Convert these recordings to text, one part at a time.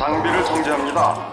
장비를 정지합니다.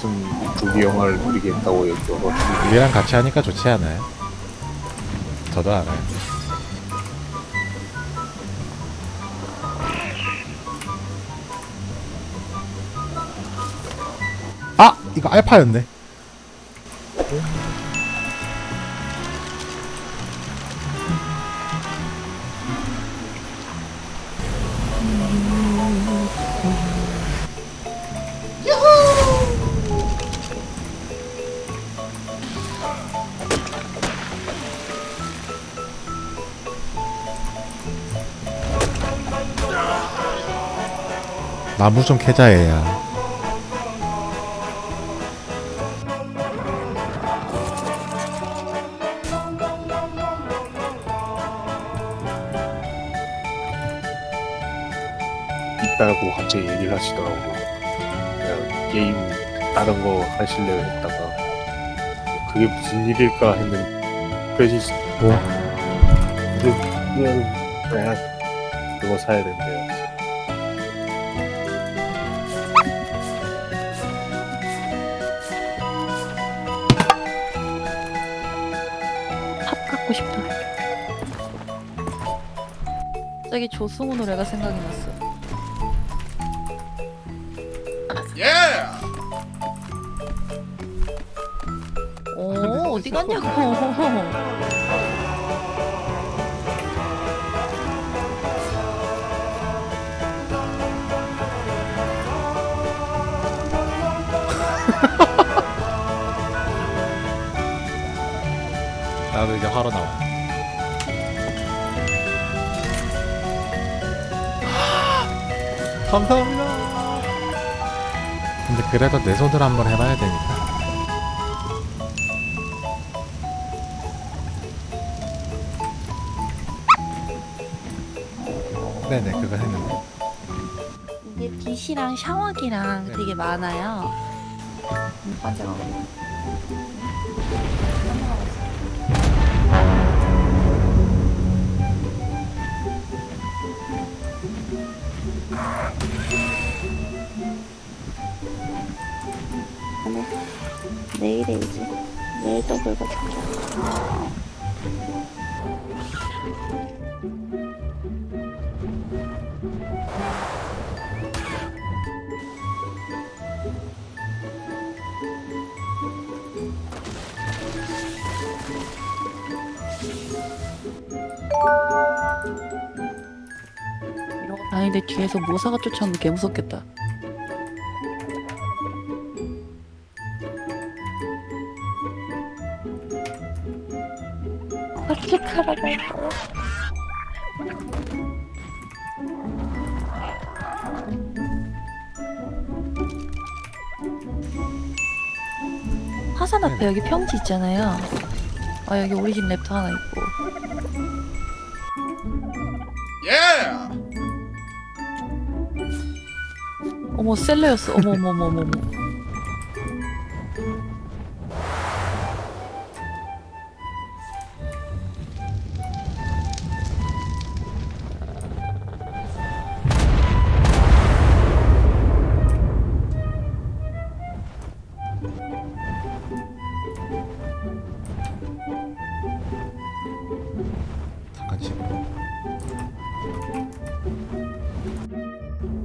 무슨 부귀 영화를 누리겠다고 여쭤봐. 우리랑 같이 하니까 좋지 않아요? 저도 알아요. 아! 이거 알파였네. 나무 좀 캐자 얘야. 있다고 갑자기 얘기를 하시더라고. 그냥 게임 다른 거 하실래요 했다가 그게 무슨 일일까 했는데 크레딧 뭐? 그냥 그냥 그거 사야 된대요. 팝 갖고 싶다. 갑자기 조승우 노래가 생각이 났어. 예! 오, 어디 갔냐고. 화로 나와. 감사합니다. 근데 그래도 내 손으로 한번 해봐야 되니까. 네네 그거 했는데 이게 빛이랑 샤워기랑 네. 되게 많아요. 음, 맞아. 내일에 이제 내일 또 긁어 줄게. 내 뒤에서 모사가 쫓아오면 개 무섭겠다. 어떡하라고 했어요? 화산 앞에 여기 평지 있잖아요. 아 여기 우리 집 랩터 하나 있고. 어머 셀레였어. 어머 어머 어머 어머.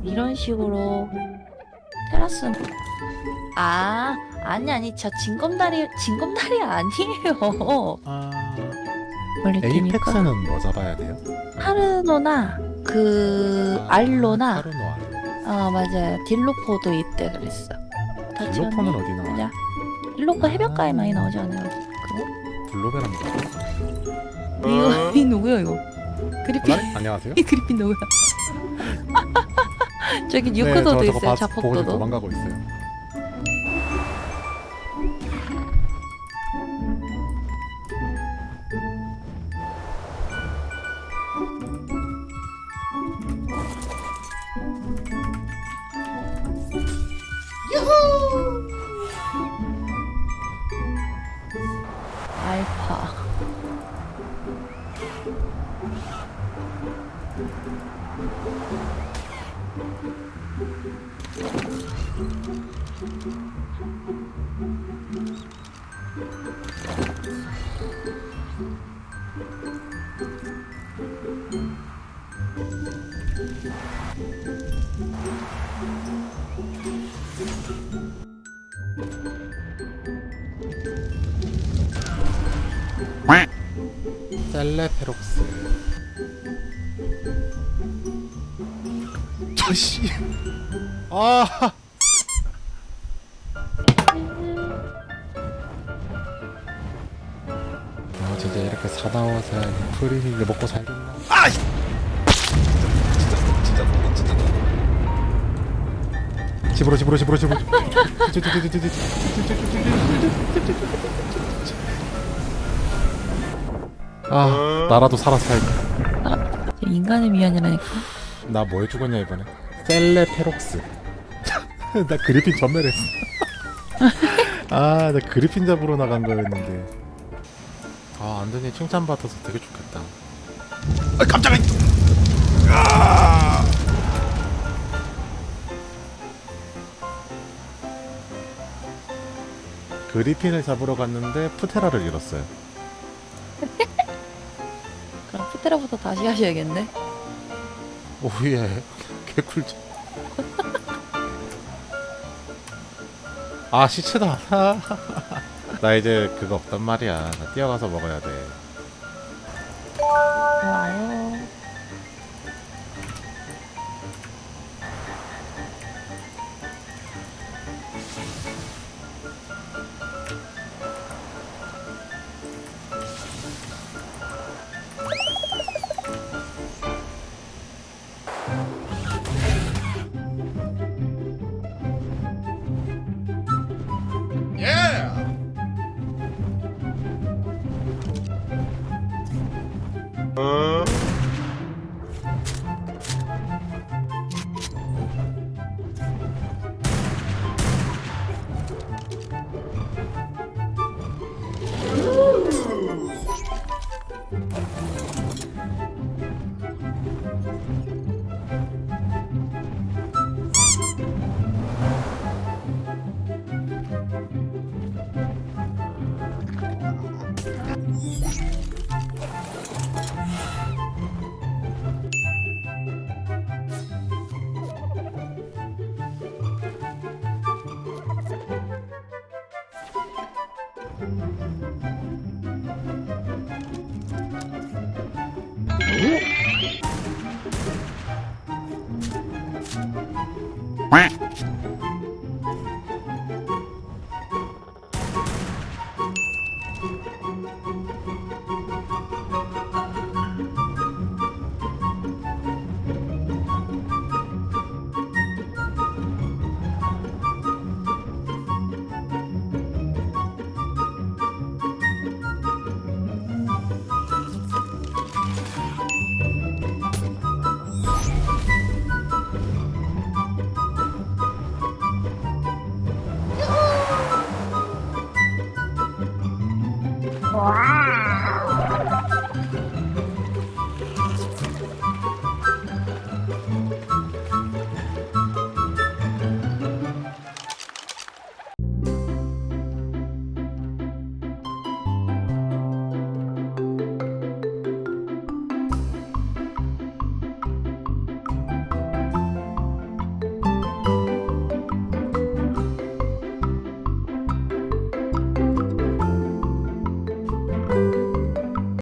이런 식으로 테라스 아 아니 아니 저 징검다리 징검다리 아니에요 아 멀리 에이펙스는 뭐 잡아야 돼요? 하르노나 그 알로나 하루노 알로. 아 맞아요 딜로포도 있대 그랬어 다 딜로포는 지웠네? 어디 나와? 딜로포 해변가에 많이 나오지 않아요 그거? 블루베랑 이거 이 누구야 이거 그리핀 안녕하세요. 이 그리핀 누구야 저기 네, 유크도도 저 저거 있어요 봐- 보고 지금 자폭도도 도망가고 있어요. 셀레페록스. 저씨. 아. 아 이렇게 사나워서 프리미를 먹고 살겠나? 아! 집으로 집으로 집으로 집으로. 아 나라도 살아서 살까 저 인간의 미연이라니까. 나 뭐 해주겠냐 이번에? 셀레페록스. 나 그리핀 전멸했어. 아나 그리핀 잡으러 나간 거였는데 아 안드니 칭찬받아서 되게 좋겠다. 아 깜짝이야! 아! 그리핀을 잡으러 갔는데 푸테라를 잃었어요. 그럼 푸테라부터 다시 하셔야겠네. 오예. 개꿀잼. 아 시체다 나 이제 그거 없단 말이야. 나 뛰어가서 먹어야 돼